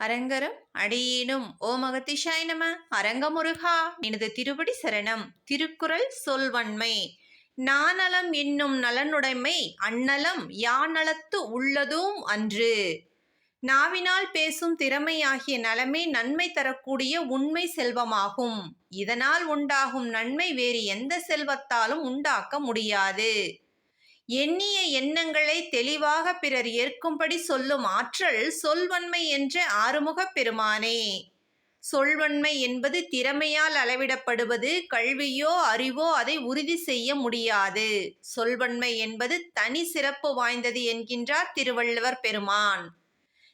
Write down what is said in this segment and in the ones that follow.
அரங்கரும் அடியேனும். ஓ மகத்திஷாய் நம. அரங்கமுருகா. எனது திருவடி சரணம். திருக்குறள் சொல்வன்மை. நானலம் என்னும் நலனுடைமை. அந்நலம் யானலத்து உள்ளதும் அன்று. நாவினால் பேசும் திறமையாகிய நலமே நன்மை தரக்கூடிய உண்மை செல்வமாகும். இதனால் உண்டாகும் நன்மை வேறு எந்த செல்வத்தாலும் உண்டாக்க முடியாது. எண்ணிய எண்ணங்களை தெளிவாக பிறர் ஏற்கும்படி சொல்லும் ஆற்றல் சொல்வன்மை என்ற ஆறுமுகப் பெருமானே. சொல்வன்மை என்பது திறமையால் அளவிடப்படுவது கல்வியோ அறிவோ அதை உறுதி செய்ய முடியாது. சொல்வன்மை என்பது தனி சிறப்பு வாய்ந்தது என்கின்றார் திருவள்ளுவர் பெருமான்.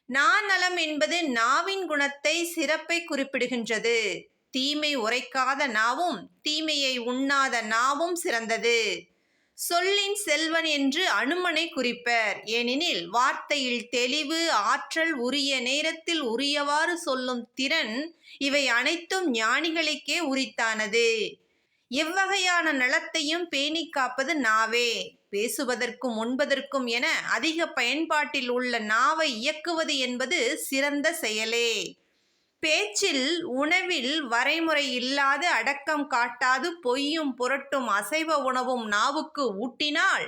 நாநலம் என்பது நாவின் குணத்தை சிறப்பை குறிப்பிடுகின்றது. தீமை உரைக்காத நாவும் தீமையை உண்ணாத நாவும் சிறந்தது. சொல்லின் செல்வன் என்று அனுமனை குறிப்பர். ஏனெனில் வார்த்தையில் தெளிவு ஆற்றல் உரிய நேரத்தில் உரியவாறு சொல்லும் திறன் இவை அனைத்தும் ஞானிகளுக்கே உரித்தானது. எவ்வகையான நலத்தையும் பேணி காப்பது நாவே. பேசுவதற்கும் உண்பதற்கும் என அதிக பயன்பாட்டில் உள்ள நாவை இயக்குவது என்பது சிறந்த செயலே. பேச்சில் உணவில் வரைமுறை இல்லாத அடக்கம் காட்டாது பொய்யும் புரட்டும் அசைவ உணவும் நாவுக்கு ஊட்டினால்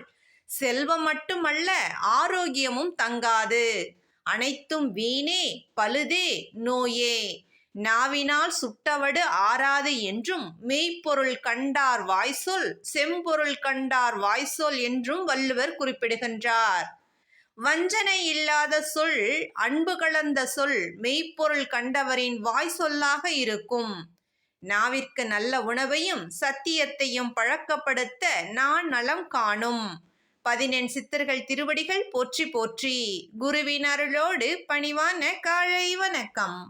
செல்வம் மட்டுமல்ல ஆரோக்கியமும் தங்காது. அனைத்தும் வீணே பழுதே நோயே. நாவினால் சுட்டவடு ஆறாது என்றும் மெய்ப்பொருள் கண்டார் வாய்சொல் செம்பொருள் கண்டார் வாய்சொல் என்றும் வள்ளுவர் குறிப்பிடுகின்றார். வஞ்சனை இல்லாத சொல் அன்பு கலந்த சொல் மெய்ப்பொருள் கண்டவரின் வாய் சொல்லாக இருக்கும். நாவிற்கு நல்ல உணவையும் சத்தியத்தையும் பழக்கப்படுத்த நான் நலம் காணும். பதினெண் சித்தர்கள் திருவடிகள் போற்றி போற்றி குருவின் அருளோடு பணிவான காலை வணக்கம்.